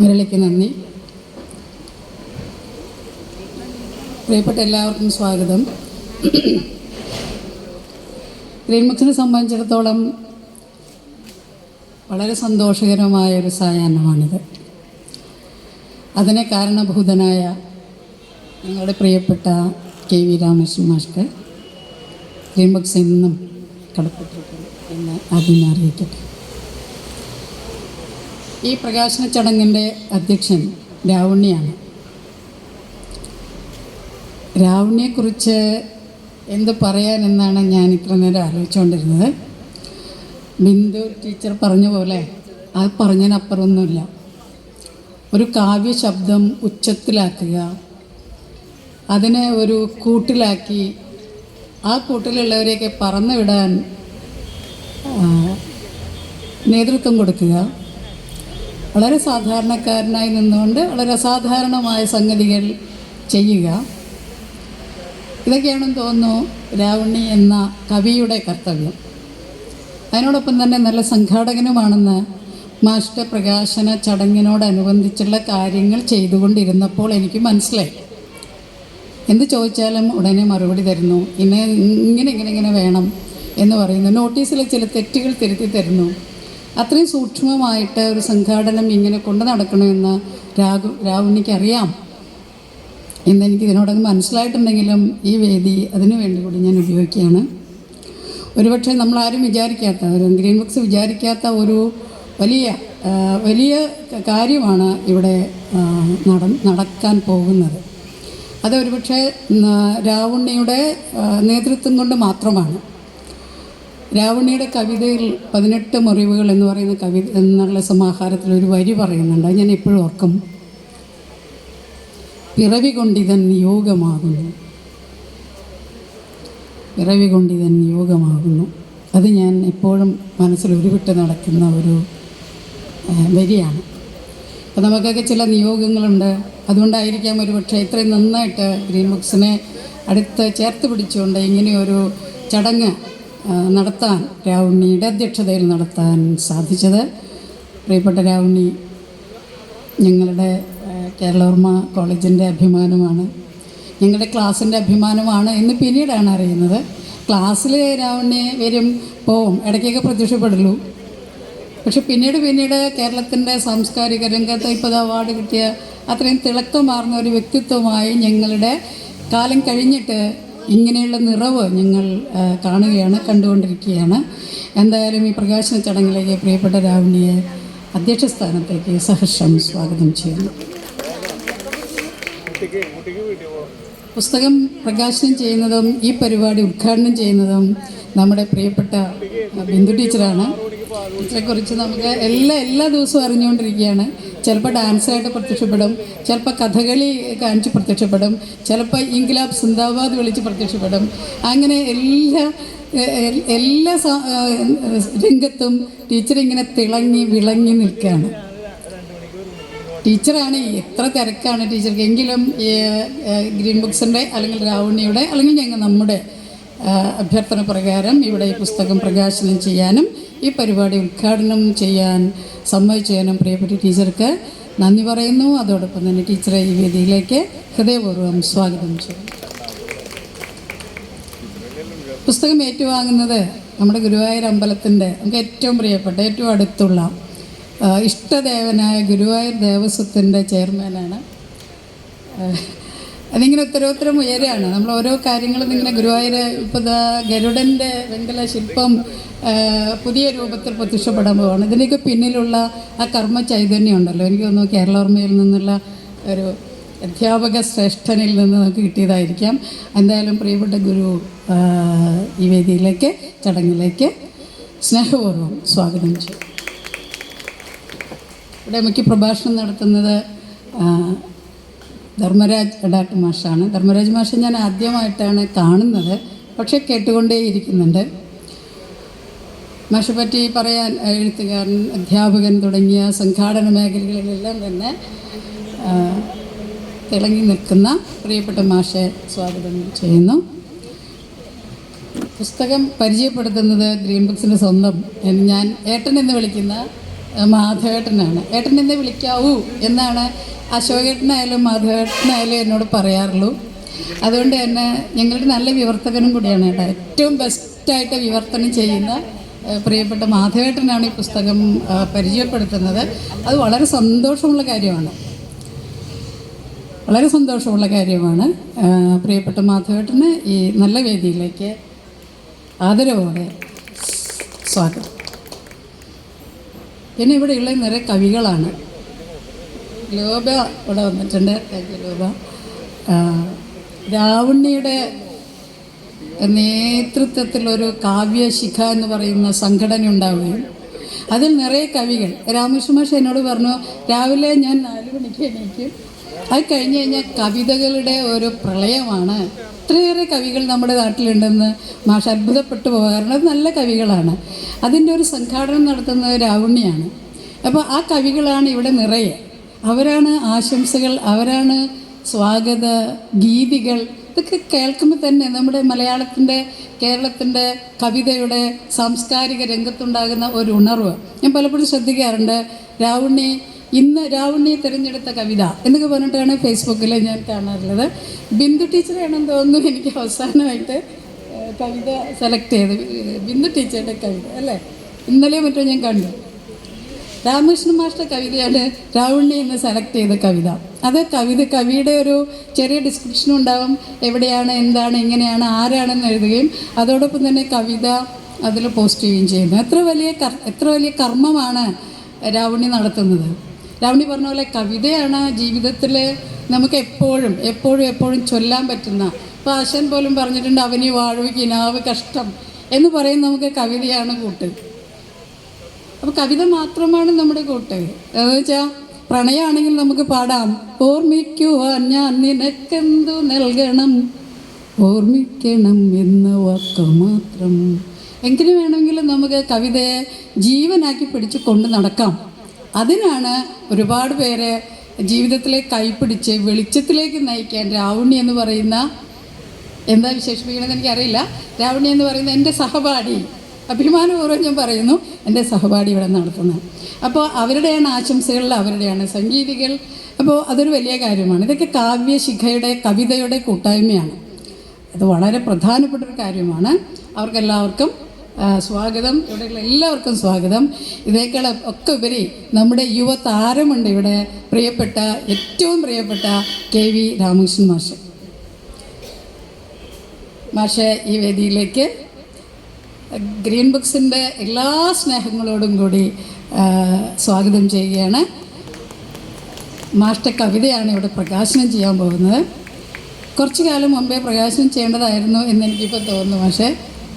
മുരളിക്ക് നന്ദി. പ്രിയപ്പെട്ട എല്ലാവർക്കും സ്വാഗതം. ഗ്രീൻമുക്സിനെ സംബന്ധിച്ചിടത്തോളം വളരെ സന്തോഷകരമായ ഒരു സായാഹ്നമാണിത്. അതിനെ കാരണഭൂതനായ ഞങ്ങളുടെ പ്രിയപ്പെട്ട കെ വി രാമകൃഷ്ണൻ മാഷ്ക്ക് ഗ്രീൻമുക്സ് എന്നും കടപ്പെട്ടിരിക്കുന്നു എന്ന് ആദ്യം അറിയിക്കട്ടെ. ഈ പ്രകാശന ചടങ്ങിന്റെ അധ്യക്ഷൻ രാവുണ്ണിയാണ്. രാവുണ്ണിയെക്കുറിച്ച് എന്ത് പറയാനെന്നാണ് ഞാൻ ഇത്ര നേരം ആലോചിച്ചുകൊണ്ടിരുന്നത് ബിന്ദു ടീച്ചർ പറഞ്ഞ പോലെ അത് പറഞ്ഞതിനപ്പുറമൊന്നുമില്ല. ഒരു കാവ്യ ശബ്ദം ഉച്ചത്തിലാക്കുക അതിനെ ഒരു കൂട്ടിലാക്കി ആ കൂട്ടിലുള്ളവരെയൊക്കെ പറന്നുവിടാൻ നേതൃത്വം കൊടുക്കുക വളരെ സാധാരണക്കാരനായി നിന്നുകൊണ്ട് വളരെ അസാധാരണമായ സംഗതികൾ ചെയ്യുക. ഇതൊക്കെയാണെന്ന് തോന്നുന്നു രാവണി എന്ന കവിയുടെ കർത്തവ്യം. അതിനോടൊപ്പം തന്നെ നല്ല സംഘാടകനുമാണെന്ന് മാസ്റ്റർ പ്രകാശന ചടങ്ങിനോടനുബന്ധിച്ചുള്ള കാര്യങ്ങൾ ചെയ്തുകൊണ്ടിരുന്നപ്പോൾ എനിക്ക് മനസ്സിലായി. എന്ത് ചോദിച്ചാലും ഉടനെ മറുപടി തരുന്നു. ഇന്ന ഇങ്ങനെ ഇങ്ങനെ ഇങ്ങനെ വേണം എന്ന് പറയുന്നു. നോട്ടീസിലെ ചില തെറ്റുകൾ തിരുത്തി തരുന്നു. അത്രയും സൂക്ഷ്മമായിട്ട് ഒരു സംഘാടനം ഇങ്ങനെ കൊണ്ടു നടക്കണമെന്ന് രാഘു രാഹുലിനിക്കറിയാം എന്നെനിക്ക് ഇതിനോടൊന്ന് മനസ്സിലായിട്ടുണ്ടെങ്കിലും ഈ വേദി അതിനു വേണ്ടി കൂടി ഞാൻ ഉപയോഗിക്കുകയാണ്. ഒരുപക്ഷെ നമ്മളാരും വിചാരിക്കാത്ത ഒരു ഗ്രീൻ ബുക്സ് വിചാരിക്കാത്ത ഒരു വലിയ വലിയ കാര്യമാണ് ഇവിടെ നട നടക്കാൻ പോകുന്നത്. അത് ഒരുപക്ഷെ ന- രാവുണ്ണിയുടെ നേതൃത്വം കൊണ്ട് മാത്രമാണ്. രാവണിയുടെ കവിതയിൽ പതിനെട്ട് മുറിവുകൾ എന്ന് പറയുന്ന കവിത എന്നുള്ള സമാഹാരത്തിൽ ഒരു വരി പറയുന്നുണ്ട്. ഞാൻ എപ്പോഴും ഓർക്കും. പിറവി കൊണ്ടിതൻ യോഗമാകുന്നു. പിറവി കൊണ്ടിതൻ യോഗമാകുന്നു. അത് ഞാൻ എപ്പോഴും മനസ്സിൽ ഉരുവിട്ട് നടക്കുന്ന ഒരു വരിയാണ്. അപ്പോൾ നമുക്കൊക്കെ ചില നിയോഗങ്ങളുണ്ട്. അതുകൊണ്ടായിരിക്കാം ഒരു പക്ഷേ ഇത്രയും നന്നായിട്ട് ഗ്രീൻ ബുക്സിനെ അടുത്ത് ചേർത്ത് പിടിച്ചുകൊണ്ട് ഇങ്ങനെയൊരു ചടങ്ങ് നടത്താൻ രാവുണ്ണിയുടെ അധ്യക്ഷതയിൽ നടത്താൻ സാധിച്ചത്. പ്രിയപ്പെട്ട രാവുണ്ണി ഞങ്ങളുടെ കേരളവർമ്മ കോളേജിന്റെ അഭിമാനമാണ്. ഞങ്ങളുടെ ക്ലാസ്സിന്റെ അഭിമാനമാണ് എന്ന് പിന്നീടാണ് അറിയുന്നത്. ക്ലാസ്സിൽ രാവണ്യെ വരും പോവും ഇടയ്ക്കൊക്കെ പ്രത്യക്ഷപ്പെടുള്ളൂ. പക്ഷെ പിന്നീട് പിന്നീട് കേരളത്തിന്റെ സാംസ്കാരിക രംഗത്ത് ഇപ്പോൾ അവാർഡ് കിട്ടിയ അത്രയും തിളക്കമാർന്ന ഒരു വ്യക്തിത്വമായി ഞങ്ങളുടെ കാലം കഴിഞ്ഞിട്ട് ഇങ്ങനെയുള്ള നിറവ് ഞങ്ങൾ കാണുകയാണ് കണ്ടുകൊണ്ടിരിക്കുകയാണ്. എന്തായാലും ഈ പ്രകാശന ചടങ്ങിലേക്ക് പ്രിയപ്പെട്ട രാവണിയെ അധ്യക്ഷ സ്ഥാനത്തേക്ക് സഹർഷം സ്വാഗതം ചെയ്യുന്നു. പുസ്തകം പ്രകാശനം ചെയ്യുന്നതും ഈ പരിപാടി ഉദ്ഘാടനം ചെയ്യുന്നതും നമ്മുടെ പ്രിയപ്പെട്ട ബിന്ദു ടീച്ചറാണ്. ടീച്ചറെക്കുറിച്ച് നമുക്ക് എല്ലാ എല്ലാ ദിവസവും അറിഞ്ഞുകൊണ്ടിരിക്കുകയാണ്. ചിലപ്പോൾ ഡാൻസായിട്ട് പ്രത്യക്ഷപ്പെടും ചിലപ്പോൾ കഥകളി കാണിച്ച് പ്രത്യക്ഷപ്പെടും ചിലപ്പോൾ ഇൻഗ്ലാബ് സിന്ദാബാദ് വിളിച്ച് പ്രത്യക്ഷപ്പെടും. അങ്ങനെ എല്ലാ എല്ലാ രംഗത്തും ടീച്ചർ ഇങ്ങനെ തിളങ്ങി വിളങ്ങി നിൽക്കുകയാണ്. ടീച്ചറാണ്. എത്ര തിരക്കാണ് ടീച്ചർക്ക്. എങ്കിലും ഗ്രീൻ ബുക്സിന്റെ അല്ലെങ്കിൽ രാവണിയുടെ അല്ലെങ്കിൽ ഞങ്ങൾ നമ്മുടെ അഭ്യർത്ഥന പ്രകാരം ഇവിടെ ഈ പുസ്തകം പ്രകാശനം ചെയ്യാനും ഈ പരിപാടി ഉദ്ഘാടനം ചെയ്യാൻ സമ്മതിച്ചതിനും പ്രിയപ്പെട്ട ടീച്ചർക്ക് നന്ദി പറയുന്നു. അതോടൊപ്പം തന്നെ ടീച്ചറെ ഈ വേദിയിലേക്ക് ഹൃദയപൂർവം സ്വാഗതം ചെയ്യും പുസ്തകം ഏറ്റുവാങ്ങുന്നത് നമ്മുടെ ഗുരുവായൂർ അമ്പലത്തിന്റെ നമുക്ക് ഏറ്റവും പ്രിയപ്പെട്ട ഏറ്റവും അടുത്തുള്ള ഇഷ്ടദേവനായ ഗുരുവായൂർ ദേവസ്വത്തിന്റെ ചെയർമാനാണ്. അതിങ്ങനെ ഉത്തരോത്തരം ഉയരാണ് നമ്മൾ ഓരോ കാര്യങ്ങളും ഇങ്ങനെ ഗുരുവായൂർ ഇപ്പോൾ ഗരുഡന്റെ വെങ്കല ശില്പം പുതിയ രൂപത്തിൽ പ്രത്യക്ഷപ്പെടാൻ പോവാണ്. ഇതിനൊക്കെ പിന്നിലുള്ള ആ കർമ്മ ചൈതന്യം ഉണ്ടല്ലോ. എനിക്ക് തോന്നുന്നു കേരളോർമ്മയിൽ നിന്നുള്ള ഒരു അധ്യാപക ശ്രേഷ്ഠനിൽ നിന്ന് നമുക്ക് കിട്ടിയതായിരിക്കാം. എന്തായാലും പ്രിയപ്പെട്ട ഗുരു ഈ വേദിയിലേക്ക് ചടങ്ങിലേക്ക് സ്നേഹപൂർവം സ്വാഗതം ചെയ്യും മുഖ്യ പ്രഭാഷണം നടത്തുന്നത് ധർമ്മരാജ് എടാട്ട് മാഷാണ്. ധർമ്മരാജ് മാഷെ ഞാൻ ആദ്യമായിട്ടാണ് കാണുന്നത്. പക്ഷേ കേട്ടുകൊണ്ടേയിരിക്കുന്നുണ്ട്. മാഷെ പറ്റി പറയാൻ എഴുത്തുകാരൻ അധ്യാപകൻ തുടങ്ങിയ സംഘാടന മേഖലകളിലെല്ലാം തന്നെ തിളങ്ങി നിൽക്കുന്ന പ്രിയപ്പെട്ട മാഷെ സ്വാഗതം ചെയ്യുന്നു. പുസ്തകം പരിചയപ്പെടുത്തുന്നത് ഗ്രീൻ ബുക്സിന്റെ സ്വന്തം ഞാൻ ഏട്ടൻ എന്ന് വിളിക്കുന്ന മാധവേട്ടനാണ്. ഏട്ടൻ എന്നെ വിളിക്കാവൂ എന്നാണ് അശോകേട്ടനായാലും മാധവേട്ടനായാലും എന്നോട് പറയാറുള്ളൂ. അതുകൊണ്ട് തന്നെ ഞങ്ങളുടെ നല്ല വിവർത്തകനും കൂടിയാണ് ഏട്ടാ. ഏറ്റവും ബെസ്റ്റായിട്ട് വിവർത്തനം ചെയ്യുന്ന പ്രിയപ്പെട്ട മാധവേട്ടനാണ് ഈ പുസ്തകം പരിചയപ്പെടുത്തുന്നത്. അത് വളരെ സന്തോഷമുള്ള കാര്യമാണ്. വളരെ സന്തോഷമുള്ള കാര്യമാണ്. പ്രിയപ്പെട്ട മാധവേട്ടന് ഈ നല്ല വേദിയിലേക്ക് ആദരവോടെ സ്വാഗതം. പിന്നെ ഇവിടെയുള്ള നിറയെ കവികളാണ്. ലോബ ഇവിടെ വന്നിട്ടുണ്ട്. ലോബ ആ, രാവണ്യയുടെ നേതൃത്വത്തിലൊരു കാവ്യശിഖ എന്ന് പറയുന്ന സംഘടന ഉണ്ടാവുകയും അതിൽ നിറയെ കവികൾ. രാമകൃഷ്ണ മാഷ് എന്നോട് പറഞ്ഞു രാവിലെ ഞാൻ നാല് മണിക്ക് എണീക്കും. അത് കഴിഞ്ഞ് കഴിഞ്ഞാൽ കവിതകളുടെ ഒരു പ്രളയമാണ്. ഇത്രയേറെ കവികൾ നമ്മുടെ നാട്ടിലുണ്ടെന്ന് മാഷ് അത്ഭുതപ്പെട്ടു പോകാറുണ്ട് അത് നല്ല കവികളാണ്. അതിന്റെ ഒരു സംഘാടനം നടത്തുന്നത് രാവണ്യാണ്. അപ്പോൾ ആ കവികളാണ് ഇവിടെ നിറയെ. അവരാണ് ആശംസകൾ അവരാണ് സ്വാഗത ഗീതികൾ. ഇതൊക്കെ കേൾക്കുമ്പോൾ തന്നെ നമ്മുടെ മലയാളത്തിന്റെ കേരളത്തിന്റെ കവിതയുടെ സാംസ്കാരിക രംഗത്തുണ്ടാകുന്ന ഒരു ഉണർവ്. ഞാൻ പലപ്പോഴും ശ്രദ്ധിക്കാറുണ്ട് രാവുണ്ണി ഇന്ന് രാവണിയെ തിരഞ്ഞെടുത്ത കവിത എന്നൊക്കെ പറഞ്ഞിട്ടാണ് ഫേസ്ബുക്കിൽ ഞാൻ കാണാറുള്ളത്. ബിന്ദു ടീച്ചറാണെന്ന് തോന്നുന്നു എനിക്ക് അവസാനമായിട്ട് കവിത സെലക്ട് ചെയ്ത്. ബിന്ദു ടീച്ചറുടെ കവിത അല്ലേ? ഇന്നലെ മറ്റോ ഞാൻ കണ്ടു. രാമകൃഷ്ണ മാഷ്ട കവിതയാണ് രാവണി എന്ന് സെലക്ട് ചെയ്ത കവിത. അത് കവിത കവിയുടെ ഒരു ചെറിയ ഡിസ്ക്രിപ്ഷൻ ഉണ്ടാവും. എവിടെയാണ് എന്താണ് എങ്ങനെയാണ് ആരാണെന്ന് എഴുതുകയും അതോടൊപ്പം തന്നെ കവിത അതിൽ പോസ്റ്റ് ചെയ്യുകയും ചെയ്യുന്നു. എത്ര വലിയ എത്ര വലിയ കർമ്മമാണ് രാവണി നടത്തുന്നത്. രാവുണ്ണി പറഞ്ഞ പോലെ കവിതയാണ് ജീവിതത്തിൽ നമുക്ക് എപ്പോഴും എപ്പോഴും എപ്പോഴും ചൊല്ലാൻ പറ്റുന്ന. ഇപ്പോൾ ആശാൻ പോലും പറഞ്ഞിട്ടുണ്ട് അവനി വാഴവ് കിനാവ് കഷ്ടം എന്ന് പറയും നമുക്ക് കവിതയാണ് കൂട്ട്. അപ്പോൾ കവിത മാത്രമാണ് നമ്മുടെ കൂട്ട്. എന്ന് വെച്ചാൽ പ്രണയമാണെങ്കിൽ നമുക്ക് പാടാം ഓർമ്മിക്കുവാൻ ഞാൻ നിനക്കെന്തു നൽകണം? ഓർമ്മിക്കണം എന്ന വാക്ക് മാത്രം. എങ്കിലും വേണമെങ്കിലും നമുക്ക് കവിതയെ ജീവനാക്കി പിടിച്ച് കൊണ്ട് നടക്കാം. അതിനാണ് ഒരുപാട് പേര് ജീവിതത്തിലെ കൈപ്പിടിച്ച് വെളിച്ചത്തിലേക്ക് നയിക്കാൻ രാവണി എന്ന് പറയുന്ന എന്താ വിശേഷിപ്പിക്കണമെന്ന് എനിക്കറിയില്ല. രാവണി എന്ന് പറയുന്ന എന്റെ സഹപാഠി. അഭിമാനപൂർവം ഞാൻ പറയുന്നു എന്റെ സഹപാഠി ഇവിടെ നടത്തുന്നത്. അപ്പോൾ അവരുടെയാണ് ആശംസകളിൽ അവരുടെയാണ് സംഗീതികൾ. അപ്പോൾ അതൊരു വലിയ കാര്യമാണ്. ഇതൊക്കെ കാവ്യശിഖയുടെ കവിതയുടെ കൂട്ടായ്മയാണ്. അത് വളരെ പ്രധാനപ്പെട്ട ഒരു കാര്യമാണ്. അവർക്കെല്ലാവർക്കും സ്വാഗതം. ഇവിടെയുള്ള എല്ലാവർക്കും സ്വാഗതം. ഇതേക്കാൾ ഒക്കെ ഉപരി നമ്മുടെ യുവതാരമുണ്ട് ഇവിടെ. പ്രിയപ്പെട്ട ഏറ്റവും പ്രിയപ്പെട്ട കെ വി രാമകൃഷ്ണൻ മാഷ്. മാഷ ഈ വേദിയിലേക്ക് ഗ്രീൻ ബുക്സിന്റെ എല്ലാ സ്നേഹങ്ങളോടും കൂടി സ്വാഗതം ചെയ്യുകയാണ്. മാഷ്ട കവിതയാണ് ഇവിടെ പ്രകാശനം ചെയ്യാൻ പോകുന്നത്. കുറച്ചു കാലം മുമ്പേ പ്രകാശനം ചെയ്യേണ്ടതായിരുന്നു എന്ന് എനിക്കിപ്പോൾ തോന്നുന്നു പക്ഷേ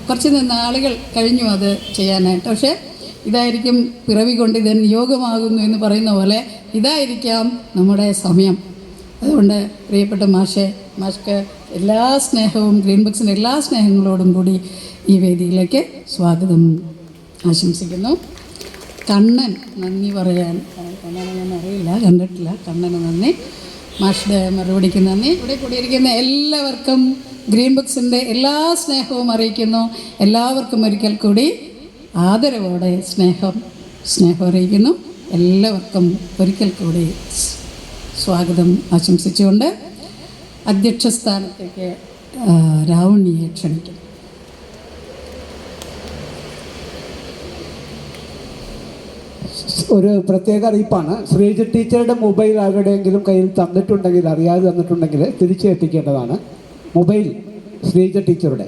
കുറച്ച് നാളുകൾ കഴിഞ്ഞു അത് ചെയ്യാനായിട്ട്. പക്ഷേ ഇതായിരിക്കും പിറവി കൊണ്ട് ഇത് നിയോഗമാകുന്നു എന്ന് പറയുന്ന പോലെ ഇതായിരിക്കാം നമ്മുടെ സമയം. അതുകൊണ്ട് പ്രിയപ്പെട്ട മാഷെ മാഷ്ക്ക് എല്ലാ സ്നേഹവും ഗ്രീൻ ബുക്സിന്റെ എല്ലാ സ്നേഹങ്ങളോടും കൂടി ഈ വേദിയിലേക്ക് സ്വാഗതം. ആശംസിക്കുന്നു. കണ്ണൻ നന്ദി പറയാൻ. കണ്ണനെ ഞാൻ അറിയില്ല കണ്ടിട്ടില്ല. കണ്ണന് നന്ദി. മാഷിന്റെ മറുപടിക്ക് നന്ദി. ഇവിടെ കൂടിയിരിക്കുന്ന എല്ലാവർക്കും ഗ്രീൻ ബുക്സിന്റെ എല്ലാ സ്നേഹവും അറിയിക്കുന്നു. എല്ലാവർക്കും ഒരിക്കൽ കൂടി ആദരവോടെ സ്നേഹം സ്നേഹം അറിയിക്കുന്നു. എല്ലാവർക്കും ഒരിക്കൽ കൂടി സ്വാഗതം ആശംസിച്ചുകൊണ്ട് അധ്യക്ഷ സ്ഥാനത്തേക്ക് രാവണിയെ ക്ഷണിക്കുന്നു. ഒരു പ്രത്യേക അറിയിപ്പാണ്. ശ്രീജ ടീച്ചറുടെ മൊബൈൽ ആരുടെയെങ്കിലും കയ്യിൽ തന്നിട്ടുണ്ടെങ്കിൽ അറിയാതെ തന്നിട്ടുണ്ടെങ്കിൽ തിരിച്ചു എത്തിക്കേണ്ടതാണ് മൊബൈൽ ശ്രീജ ടീച്ചറുടെ.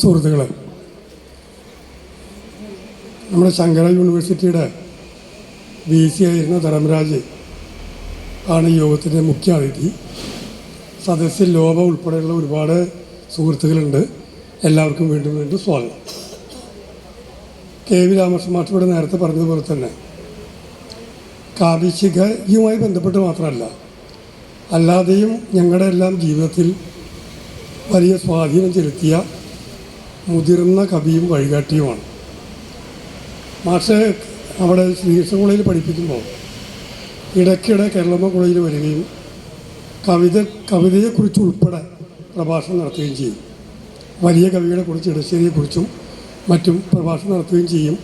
സുഹൃത്തുക്കളെ നമ്മുടെ ശങ്കര യൂണിവേഴ്സിറ്റിയുടെ വി സി ആയിരുന്ന ധർമ്മരാജ് ആണ് യോഗത്തിന്റെ മുഖ്യ അതിഥി. സദസ്സിൽ ലോപ ഉൾപ്പെടെയുള്ള ഒരുപാട് സുഹൃത്തുക്കളുണ്ട്. എല്ലാവർക്കും വീണ്ടും വീണ്ടും സ്വാഗതം. കെ വി രാമകൃഷ്ണ മാഷ് ഇവിടെ നേരത്തെ പറഞ്ഞതുപോലെ തന്നെ കാവ്യശിഖയുമായി ബന്ധപ്പെട്ട് മാത്രമല്ല അല്ലാതെയും ഞങ്ങളുടെ എല്ലാം ജീവിതത്തിൽ വലിയ സ്വാധീനം ചെലുത്തിയ മുതിർന്ന കവിയും വഴികാട്ടിയുമാണ്. മാഷെ അവിടെ ശ്രീകൃഷ്ണ കോളേജിൽ പഠിപ്പിക്കുമ്പോൾ ഇടയ്ക്കിടെ കേരളമ്മ കോളേജിൽ വരികയും കവിത കവിതയെക്കുറിച്ച് ഉൾപ്പെടെ പ്രഭാഷണം നടത്തുകയും ചെയ്യും. വലിയ കവികളെ കുറിച്ച് ഇടശ്ശേരിയെക്കുറിച്ചും മറ്റും പ്രഭാഷണം നടത്തുകയും ചെയ്യും.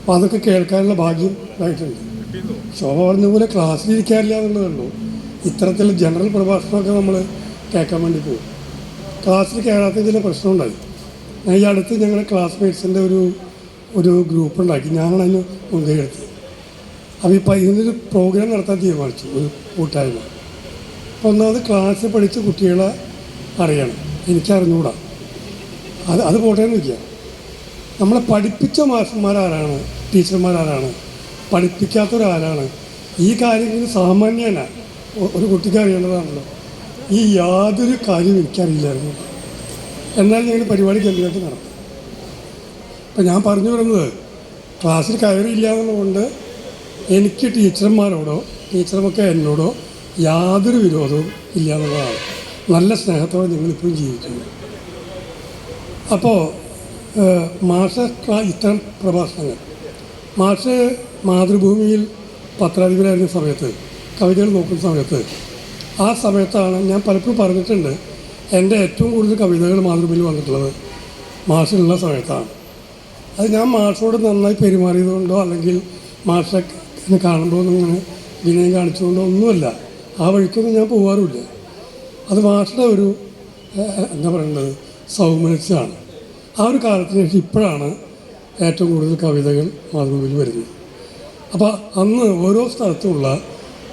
അപ്പോൾ അതൊക്കെ കേൾക്കാനുള്ള ഭാഗ്യം ഉണ്ടായിട്ടുണ്ട് ശോഭ പറഞ്ഞതുപോലെ പോലെ ക്ലാസ്സിലിരിക്കാറില്ല എന്നുള്ളതുള്ളൂ ഇത്തരത്തിൽ ജനറൽ പ്രഭാഷണമൊക്കെ നമ്മൾ കേൾക്കാൻ വേണ്ടി പോകും. ക്ലാസ്സിൽ കയറാത്ത ചില പ്രശ്നമുണ്ടായി. ഈ അടുത്ത് ഞങ്ങളുടെ ക്ലാസ്മേറ്റ്സിന്റെ ഒരു ഒരു ഗ്രൂപ്പ് ഉണ്ടാക്കി. ഞാനാണ് മുൻകൈ എടുത്തത്. അപ്പോൾ ഇപ്പോൾ ഇതിനൊരു പ്രോഗ്രാം നടത്താൻ തീരുമാനിച്ചു ഒരു കൂട്ടായ്മ. അപ്പോൾ ഒന്നാമത് ക്ലാസ്സിൽ പഠിച്ച കുട്ടികളെ അറിയണം. എനിക്കറിഞ്ഞുകൂടാ അത് അത് പോട്ടെ വയ്ക്കുക നമ്മളെ പഠിപ്പിച്ച മാഷന്മാരാരാണ് ടീച്ചർമാരാരാണ് പഠിപ്പിക്കാത്തവരാരാണ് ഈ കാര്യങ്ങൾ സാമാന്യന. ഒരു കുട്ടിക്ക് അറിയേണ്ടതാണല്ലോ. ഈ യാതൊരു കാര്യവും എനിക്കറിയില്ലായിരുന്നു. എന്നാൽ ഞങ്ങൾ പരിപാടി ഗംഭീരമായിട്ട് നടത്തും. അപ്പം ഞാൻ പറഞ്ഞു വരുന്നത് ക്ലാസ്സിൽ കയറിയില്ല എന്നുള്ളതുകൊണ്ട് എനിക്ക് ടീച്ചർമാരോടോ ടീച്ചർമൊക്കെ എന്നോടോ യാതൊരു വിരോധവും ഇല്ല എന്നുള്ളതാണ് നല്ല സ്നേഹത്തോടെ ഞങ്ങളിപ്പോഴും ജീവിക്കുന്നു. അപ്പോൾ ക്ലാ- ഇത്തരം പ്രഭാഷണങ്ങൾ. മാഷ് മാതൃഭൂമിയിൽ പത്രാധിപരായിരുന്ന സമയത്ത് കവിതകൾ നോക്കുന്ന സമയത്ത് ആ സമയത്താണ് ഞാൻ പലപ്പോഴും പറഞ്ഞിട്ടുണ്ട് എന്റെ ഏറ്റവും കൂടുതൽ കവിതകൾ മാതൃഭൂമിയിൽ വന്നിട്ടുള്ളത് മാഷിലുള്ള സമയത്താണ്. അത് ഞാൻ മാഷോട് നന്നായി പെരുമാറിയതുകൊണ്ടോ അല്ലെങ്കിൽ മാഷെ കാണുമ്പോൾ ഇങ്ങനെ വിനയം കാണിച്ചുകൊണ്ടോ ഒന്നുമല്ല. ആ വഴിക്കൊന്നും ഞാൻ പോകാറുമില്ല അത് മാഷയുടെ ഒരു എന്താ പറയേണ്ടത് സൗമനസ്സാണ് ആ ഒരു കാലത്തിന് ശേഷം ഇപ്പോഴാണ് ഏറ്റവും കൂടുതൽ കവിതകൾ മാതൃഭൂമിയിൽ വരുന്നത് അപ്പോൾ അന്ന് ഓരോ സ്ഥലത്തുമുള്ള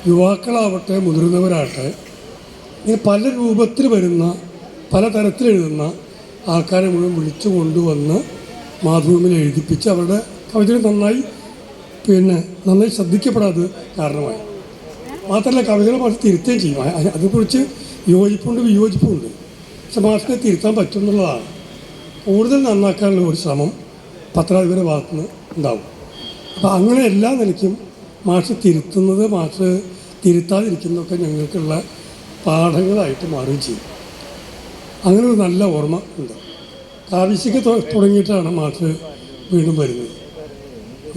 യുവാക്കളാവട്ടെ മുതിർന്നവരാകട്ടെ ഇങ്ങനെ പല രൂപത്തിൽ വരുന്ന പല തരത്തിലെഴുതുന്ന ആൾക്കാരെ മുഴുവൻ വിളിച്ചു കൊണ്ടുവന്ന് മാതൃഭൂമിയിൽ എഴുതിപ്പിച്ച് അവരുടെ കവിതകൾ നന്നായി പിന്നെ നന്നായി ശ്രദ്ധിക്കപ്പെടാതെ കാരണമായി. മാത്രമല്ല കവിതകളെ മാഷ് തിരുത്തുകയും ചെയ്യും. അതിനെക്കുറിച്ച് യോജിപ്പുണ്ട് വിയോജിപ്പുണ്ട്. പക്ഷെ മാഷിനെ തിരുത്താൻ പറ്റുമെന്നുള്ളതാണ് കൂടുതൽ നന്നാക്കാനുള്ള ഒരു ശ്രമം പത്രാധിപരുടെ ഭാഗത്തുനിന്ന് ഉണ്ടാവും. അപ്പോൾ അങ്ങനെ എല്ലാ നിലയ്ക്കും മാഷ് തിരുത്തുന്നത് മാഷ് തിരുത്താതിരിക്കുന്നതൊക്കെ ഞങ്ങൾക്കുള്ള പാഠങ്ങളായിട്ട് മാറുകയും ചെയ്യും. അങ്ങനെ ഒരു നല്ല ഓർമ്മ ഉണ്ട്. കാവിശിക്ക് തുടങ്ങിയിട്ടാണ് മാഷ് വീണ്ടും വരുന്നത്.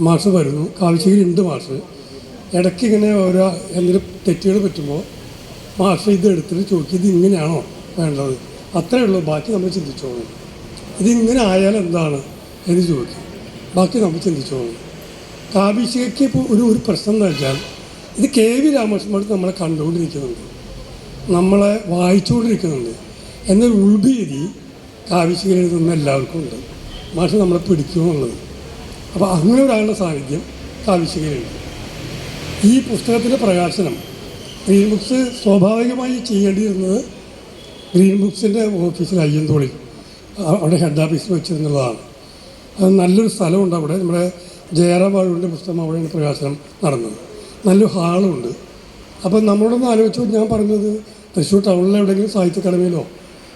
മാഷ് വരുന്നു. കാവിശികരുണ്ട് മാഷ്. ഇടയ്ക്ക് ഇങ്ങനെ ഓരോ എന്തെങ്കിലും തെറ്റുകൾ പറ്റുമ്പോൾ മാഷ് ഇത് എടുത്തിട്ട് ചോദിക്കും ഇത് ഇങ്ങനെയാണോ വേണ്ടത്? അത്രയേ ഉള്ളൂ. ബാക്കി നമ്മൾ ചിന്തിച്ചോളൂ. ഇതിങ്ങനെ ആയാൽ എന്താണ്? എന്ന് ചോദിക്കും ബാക്കി നമ്മൾ ചിന്തിച്ചോളൂ. കാവിശികയ്ക്ക് ഇപ്പോൾ ഒരു ഒരു പ്രശ്നം എന്ന് വെച്ചാൽ ഇത് കെ വി രാമകൃഷ്ണൻ നമ്മളെ കണ്ടുകൊണ്ടിരിക്കുന്നുണ്ട്. നമ്മളെ വായിച്ചുകൊണ്ടിരിക്കുന്നുണ്ട്. എന്നൊരു ഉൾഭീതി കാവിശികയിൽ നിന്ന് എല്ലാവർക്കും ഉണ്ട്. മാഷ് നമ്മളെ പിടിക്കുമെന്നുള്ളത് അപ്പോൾ അങ്ങനെ ഒരാളുടെ സാന്നിധ്യം കാവിശികയിലുണ്ട് ഈ പുസ്തകത്തിന്റെ പ്രകാശനം ഗ്രീൻ ബുക്സ് സ്വാഭാവികമായി ചെയ്യേണ്ടിയിരുന്നത് ഗ്രീൻ ബുക്സിന്റെ ഓഫീസിൽ അയ്യന്തോളിൽ അവിടെ ഹെഡ് ഓഫീസിൽ വെച്ചിരുന്നതാണ് അത് നല്ലൊരു സ്ഥലമുണ്ട് അവിടെ. നമ്മുടെ ജയറാം വാഴൂരിന്റെ പുസ്തകം അവിടെയാണ് പ്രകാശനം നടന്നത്. നല്ലൊരു ഹാളുണ്ട്. അപ്പം നമ്മളോടൊന്ന് ആലോചിച്ചു ഞാൻ പറഞ്ഞത് തൃശ്ശൂർ ടൗണിൽ എവിടെയെങ്കിലും സാഹിത്യ അക്കാദമിയിലോ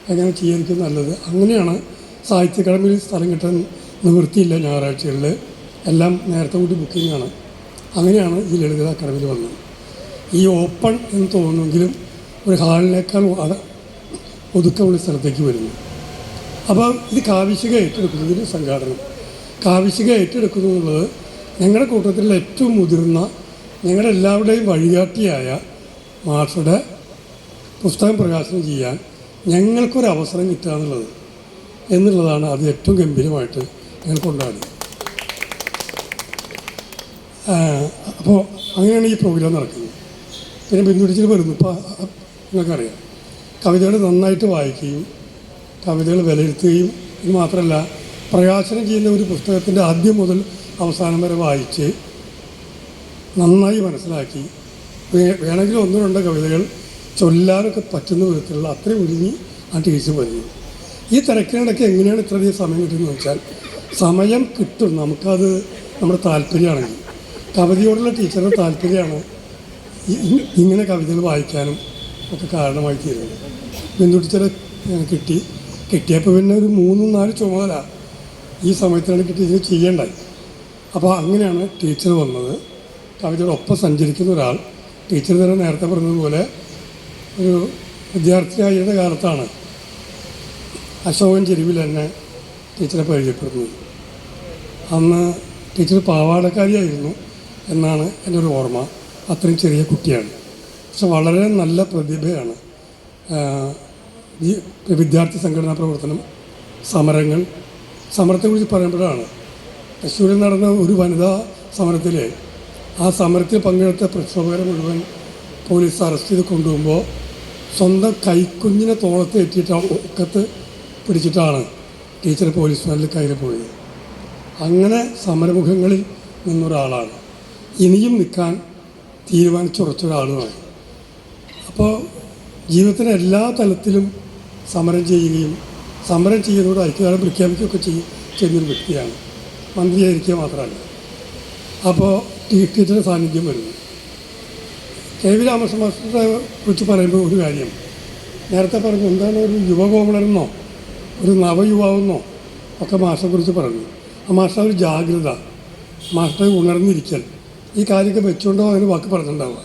അങ്ങനെ ചെയ്യായിരിക്കും നല്ലത്? അങ്ങനെയാണ് സാഹിത്യ അക്കാദമിയിൽ സ്ഥലം കിട്ടാൻ നിവൃത്തിയില്ല ഞായറാഴ്ചകളിൽ. എല്ലാം നേരത്തെ കൂടി ബുക്കിങ്ങാണ് അങ്ങനെയാണ് ഈ ലളിത അക്കാദമിയിൽ വന്നത്. ഈ ഓപ്പൺ എന്ന് തോന്നുമെങ്കിലും ഒരു ഹാളിനേക്കാൾ ഒതുക്കമുള്ള സ്ഥലത്തേക്ക് വരുന്നു. അപ്പം ഇത് കാവിശിക ഏറ്റെടുക്കുന്നതിന് സംഘാടനം. കാവിശിക ഏറ്റെടുക്കുന്നു എന്നുള്ളത് ഞങ്ങളുടെ കൂട്ടത്തിൽ ഏറ്റവും മുതിർന്ന ഞങ്ങളുടെ എല്ലാവരുടെയും വഴികാട്ടിയായ മാഷയുടെ പുസ്തകം പ്രകാശനം ചെയ്യാൻ ഞങ്ങൾക്കൊരു അവസരം കിട്ടുക എന്നുള്ളത് എന്നുള്ളതാണ് അത് ഏറ്റവും ഗംഭീരമായിട്ട് ഞങ്ങൾ കൊണ്ടാടി അപ്പോൾ അങ്ങനെയാണ് ഈ പ്രോഗ്രാം നടക്കുന്നത്. പിന്നെ ബിന്ദുടിച്ചിൽ വരുന്നു. ഇപ്പോൾ നിങ്ങൾക്കറിയാം. കവിതകൾ നന്നായിട്ട് വായിക്കുകയും കവിതകൾ വിലയിരുത്തുകയും മാത്രമല്ല പ്രകാശനം ചെയ്യുന്ന ഒരു പുസ്തകത്തിന്റെ ആദ്യം മുതൽ അവസാനം വരെ വായിച്ച് നന്നായി മനസ്സിലാക്കി. വേണമെങ്കിൽ ഒന്നോ രണ്ടോ കവിതകൾ ചൊല്ലാനൊക്കെ പറ്റുന്ന വിധത്തിലുള്ള അത്രയും ഒരുങ്ങി ആ ടീച്ചർ വരുന്നു ഈ തിരക്കിനിടയ്ക്ക് എങ്ങനെയാണ് ഇത്രയധികം സമയം കിട്ടുന്നത് വെച്ചാൽ സമയം കിട്ടും നമുക്കത് നമ്മുടെ താല്പര്യമാണെങ്കിൽ. കവിതയോടുള്ള ടീച്ചറുടെ താല്പര്യമാണ് ഇങ്ങനെ കവിതകൾ വായിക്കാനും ഒക്കെ കാരണമായി തീരുന്നത്. ബന്ധു ടീച്ചറെ കിട്ടി. കിട്ടിയപ്പോൾ പിന്നെ ഒരു മൂന്നും നാല് ചുമതല ഈ സമയത്താണ് കിട്ടി ഇത് ചെയ്യേണ്ടത് അപ്പോൾ അങ്ങനെയാണ് ടീച്ചർ വന്നത്. കവിതയോടൊപ്പം സഞ്ചരിക്കുന്ന ഒരാൾ ടീച്ചർ തന്നെ നേരത്തെ പറഞ്ഞതുപോലെ ഒരു വിദ്യാർത്ഥിയായിരുന്ന കാലത്താണ് അശോകൻ ചെരുവിൽ എന്നെ ടീച്ചറെ പരിചയപ്പെടുന്നത് അന്ന് ടീച്ചർ പാവാടക്കാരിയായിരുന്നു എന്നാണ് എന്റെ ഒരു ഓർമ്മ. അത്രയും ചെറിയ കുട്ടിയാണ്. പക്ഷെ വളരെ നല്ല പ്രതിഭയാണ് ഈ വിദ്യാർത്ഥി സംഘടനാ പ്രവർത്തനം സമരങ്ങൾ സമരത്തെക്കുറിച്ച് പറയുമ്പോഴാണ് തൃശ്ശൂരിൽ നടന്ന ഒരു വനിതാ സമരത്തിൽ ആ സമരത്തിൽ പങ്കെടുത്ത പ്രക്ഷോഭകരെ മുഴുവൻ പോലീസ് അറസ്റ്റ് ചെയ്ത് കൊണ്ടുപോകുമ്പോൾ സ്വന്തം കൈക്കുഞ്ഞിനെ തോളത്ത് എത്തിയിട്ട് ഒക്കത്ത് പിടിച്ചിട്ടാണ് ടീച്ചർ പോലീസ് വാനിൽ കയ്യിൽ പോയത്. അങ്ങനെ സമരമുഖങ്ങളിൽ നിന്നൊരാളാണ്. ഇനിയും നിൽക്കാൻ തീരുമാനിച്ചുറച്ച ഒരാളുമാണ് അപ്പോൾ ജീവിതത്തിന്റെ എല്ലാ തലത്തിലും സമരം ചെയ്യുകയും സമരം ചെയ്യുന്നതോട് ഐക്യദാരം പ്രഖ്യാപിക്കുകയൊക്കെ ചെയ്യും ചെയ്യുന്നൊരു വ്യക്തിയാണ്. മന്ത്രിയായിരിക്കുക മാത്രമല്ല. അപ്പോൾ ടീച്ചറുടെ സാന്നിധ്യം വരുന്നു. കെ വി രാമകൃഷ്ണ മാസ്റ്ററെ കുറിച്ച് പറയുമ്പോൾ ഒരു കാര്യം. നേരത്തെ പറഞ്ഞു എന്താണ് ഒരു യുവകോമളനെന്നോ ഒരു നവയുവാവെന്നോ ഒക്കെ മാസ്റ്ററെ കുറിച്ച് പറഞ്ഞു. ആ മാസ്റ്റർ ഒരു ജാഗ്രത മാസ്റ്റർ ഉണർന്നിരിക്കൽ ഈ കാര്യമൊക്കെ വെച്ചുകൊണ്ടോ അങ്ങനെ വാക്ക് പറഞ്ഞിട്ടുണ്ടാവുക.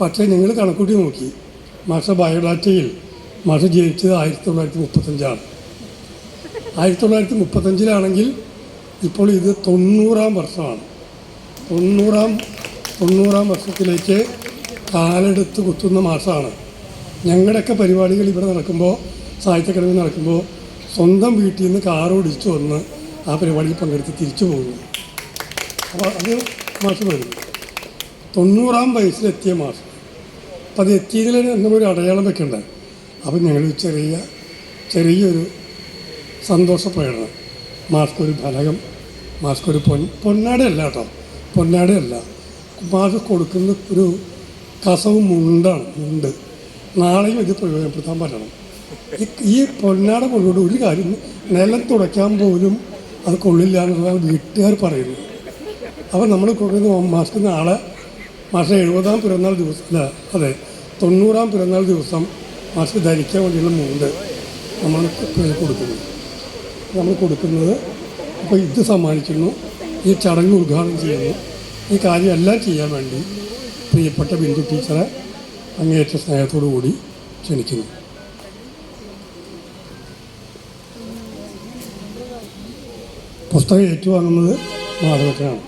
പക്ഷേ ഞങ്ങൾ കണക്കൂട്ടി നോക്കി മാസ്റ്റർ ബയോഡാറ്റയിൽ മാസ്റ്റർ ജനിച്ചത് ആയിരത്തി തൊള്ളായിരത്തി മുപ്പത്തഞ്ചാണ് ആയിരത്തി തൊള്ളായിരത്തി മുപ്പത്തഞ്ചിലാണെങ്കിൽ ഇപ്പോൾ ഇത് തൊണ്ണൂറാം വർഷമാണ്. തൊണ്ണൂറാം തൊണ്ണൂറാം വർഷത്തിലേക്ക് കാലെടുത്ത് കുത്തുന്ന മാസമാണ്. ഞങ്ങളുടെയൊക്കെ പരിപാടികൾ ഇവിടെ നടക്കുമ്പോൾ സാഹിത്യ അക്കാദമി നടക്കുമ്പോൾ സ്വന്തം വീട്ടിൽ നിന്ന് കാർ ഓടിച്ചു വന്ന് ആ പരിപാടിയിൽ പങ്കെടുത്ത് തിരിച്ചു പോകുന്നു. അപ്പോൾ അത് മാസം വരും. തൊണ്ണൂറാം വയസ്സിലെത്തിയ മാസം. അപ്പം അത് എത്തിയതിൽ എന്തെങ്കിലും അടയാളം വെക്കണ്ടേ? അപ്പം ഞങ്ങൾ ചെറിയ ചെറിയൊരു സന്തോഷ പ്രകടനം മാസ്ക് ഒരു ഫലകം മാസ്ക് ഒരു പൊൻ പൊന്നാടയല്ല കേട്ടോ. പൊന്നാടയല്ല. മാസ്ക് കൊടുക്കുന്ന ഒരു കസവും മുണ്ടാണ് മുണ്ട്. നാളെയും ഇത് പ്രയോജനപ്പെടുത്താൻ പറ്റണം. ഈ ഈ പൊന്നാട കൊണ്ടുകൊണ്ട് ഒരു കാര്യം നിലം തുടയ്ക്കാൻ പോലും അത് കൊള്ളില്ല എന്നുള്ളതാണ് വീട്ടുകാർ പറയുന്നത്. അപ്പോൾ നമ്മൾ കൊടുക്കുന്ന മാസ്ക് നാളെ മാസം എഴുപതാം പിറന്നാൾ ദിവസം അല്ല അതെ തൊണ്ണൂറാം പിറന്നാൾ ദിവസം മാസ്ക് ധരിക്കാൻ വേണ്ടിയുള്ള മൂണ്ട് നമ്മൾ കൊടുക്കുന്നു. നമ്മൾ കൊടുക്കുന്നത് അപ്പോൾ ഇത് സമ്മാനിക്കുന്നു ഈ ചടങ്ങ് ഉദ്ഘാടനം ചെയ്യുന്നു. ഈ കാര്യമെല്ലാം ചെയ്യാൻ വേണ്ടി പ്രിയപ്പെട്ട ബിന്ദു ടീച്ചറെ അങ്ങേയറ്റ സ്നേഹത്തോടു കൂടി ക്ഷണിക്കുന്നു. പുസ്തകം ഏറ്റുവാങ്ങുന്നത് മാധവത്തിനാണ്.